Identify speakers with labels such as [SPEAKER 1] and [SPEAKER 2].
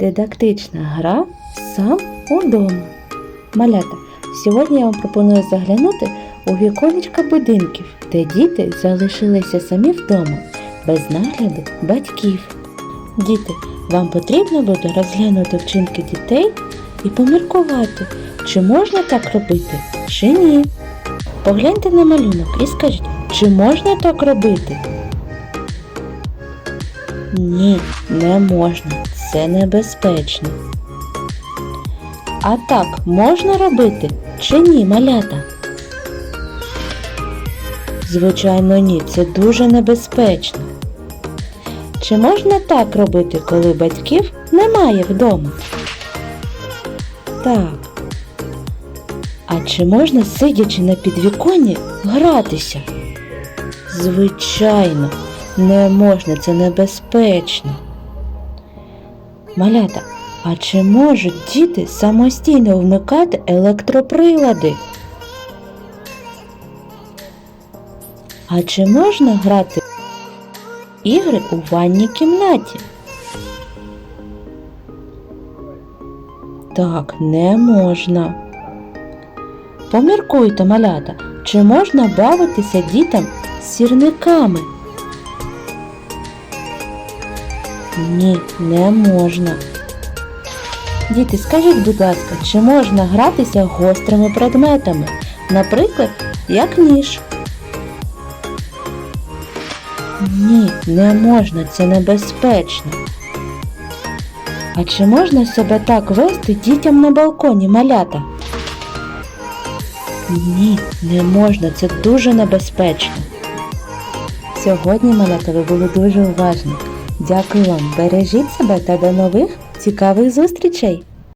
[SPEAKER 1] Дидактична гра сам удома. Малята, сьогодні я вам пропоную заглянути у віконечка будинків, де діти залишилися самі вдома, без нагляду батьків. Діти, вам потрібно буде розглянути вчинки дітей і поміркувати, чи можна так робити, чи ні. Погляньте на малюнок і скажіть, чи можна так робити? Ні, не можна. Це небезпечно. А так можна робити чи ні, малята? Звичайно, ні, це дуже небезпечно. Чи можна так робити, коли батьків немає вдома? Так. А чи можна, сидячи на підвіконні, гратися? Звичайно, не можна, це небезпечно. Малята, а чи можуть діти самостійно вмикати електроприлади? А чи можна грати ігри у ванній кімнаті? Так, не можна. Поміркуйте, малята, чи можна бавитися дітям з сірниками? Ні, не можна. Діти, скажіть, будь ласка, чи можна гратися гострими предметами? Наприклад, як ніж? Ні, не можна, це небезпечно. А чи можна себе так вести дітям на балконі малята? Ні, не можна, це дуже небезпечно. Сьогодні, малята, ви були дуже уважні. Дякую вам, бережіть себе та до нових цікавих зустрічей!